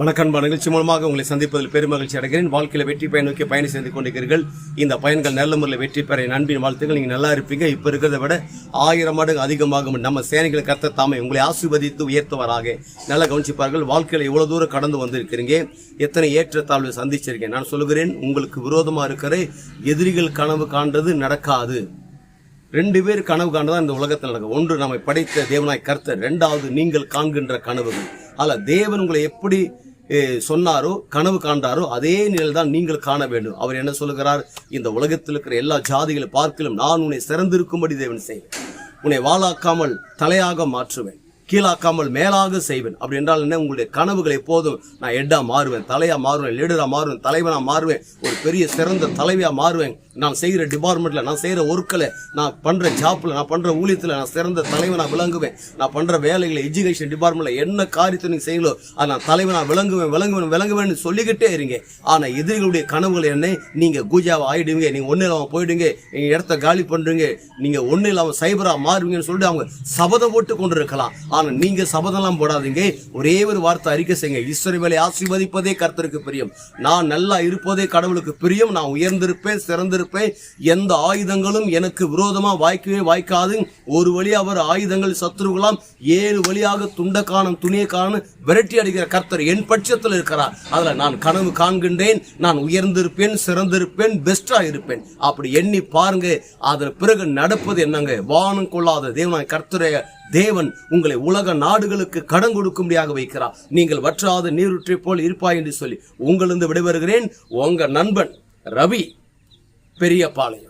வணக்கம் நிகழ்ச்சி மூலமாக உங்களை சந்திப்பதில் பெருமகிழ்ச்சி அடைகிறேன். வாழ்க்கையில் வெற்றி பயன் நோக்கி பயணம் செய்து கொண்டிருக்கிறீர்கள். இந்த பயன்கள் நல்ல முறையில் வெற்றி பெற நண்பின் வாழ்த்துகள் வாழ்த்துக்கள். நல்லா இருப்பீங்க. இப்போ இருக்கிறத விட ஆயிரம் மடங்கு அதிகமாகும். நம்ம சேனைகளை கத்த தாமே உங்களை ஆசீர்வதித்து உயர்த்துவராக. நல்லா கவனிச்சுப்பார்கள். வாழ்க்கையில் இவ்வளவு தூரம் கடந்து வந்திருக்கிறீங்க. எத்தனை ஏற்றத்தாழ்வு சந்திச்சிருக்கேன். நான் சொல்லுகிறேன் உங்களுக்கு விரோதமாக இருக்கிற எதிரிகள் கனவு காண்றது நடக்காது. ரெண்டு பேர் கனவு காண்றதா இந்த உலகத்தில் நடக்கும். ஒன்று நம்மை படைத்த தேவனாய் கர்த்தர். ரெண்டாவது நீங்கள் காண்கின்ற கனவுகள். அதில் தேவன் உங்களை எப்படி சொன்னாரோ கனவு காண்றாரோ அதே நிலையில் தான் நீங்கள் காண வேண்டும். அவர் என்ன சொல்லுகிறார்? இந்த உலகத்தில் இருக்கிற எல்லா ஜாதிகளை பார்க்கலும் நான் உன்னை சிறந்திருக்கும்படி தேவன் செய்வேன். உன்னை வாழாக்காமல் தலையாக மாற்றுவேன். கீழாக்காமல் மேலாக செய்வேன். அப்படி என்றால் என்ன? உங்களுடைய கனவுகள் எப்போதும் நான் எட்டாக மாறுவேன் தலையாக மாறுவேன் லீடராக மாறுவேன் தலைவனா மாறுவேன் ஒரு பெரிய சிறந்த தலைவியாக மாறுவேன். நான் செய்கிற டிபார்ட்மெண்ட்டில் நான் செய்கிற ஒர்க்கில் நான் பண்ணுற ஜாப்பில் நான் பண்ணுற ஊழியத்தில் நான் சிறந்த தலைவனாக விளங்குவேன். நான் பண்ணுற வேலைகளை எஜுகேஷன் டிபார்ட்மெண்ட்டில் என்ன காரியத்தை நீங்கள் செய்யலோ அதை நான் தலைவனாக விளங்குவேன் விளங்குவேன் விளங்குவேன் சொல்லிக்கிட்டே இருங்க. ஆனால் எதிரிகளுடைய கனவுகள் என்ன நீங்கள் கூஜாவை ஆகிடுவீங்க நீங்கள் ஒன்றும் இல்லாமல் போயிடுங்க நீங்கள் இடத்த காலி பண்ணுறீங்க நீங்கள் ஒன்றும் அவன் சைபராக மாறுவீங்கன்னு சொல்லிட்டு அவங்க சபதம் போட்டு கொண்டு இருக்கலாம் ஆனால் நீங்க சபதெல்லாம் போடாதீங்க. ஒரே ஒரு வார்த்தை அறிக்கை செய்யுங்க. ஈஸ்வரி ஆசீர்வதிப்பதே கர்த்தருக்கு பிரியம். நான் நல்லா இருப்பதே கடவுளுக்கு பிரியம். நான் உயர்ந்திருப்பேன் சிறந்திருப்பேன். எந்த ஆயுதங்களும் எனக்கு விரோதமா வாய்க்கவே வாய்க்காது. ஒரு வழி அவர் ஆயுதங்கள் சத்துருகளாம் ஏழு வழியாக துண்டக்கானம் காணும் விரட்டி அடிக்கிற கர்த்தர் என் பட்சத்தில் இருக்கிறார். அதுல நான் கனவு காண்கின்றேன். நான் உயர்ந்திருப்பேன் சிறந்திருப்பேன் பெஸ்டா இருப்பேன். அப்படி எண்ணி பாருங்க. அதன் பிறகு நடப்பது என்னங்க? வானம் கொள்ளாத தேவனாய் கர்த்தரை தேவன் உங்களை உலக நாடுகளுக்கு கடன் கொடுக்கும்படியாக வைக்கிறார். நீங்கள் வற்றாத நீருற்றை போல் இருப்பாய் என்று சொல்லி உங்களிருந்து விடைபெறுகிறேன். உங்க நண்பன் ரவி பெரியபாளையம்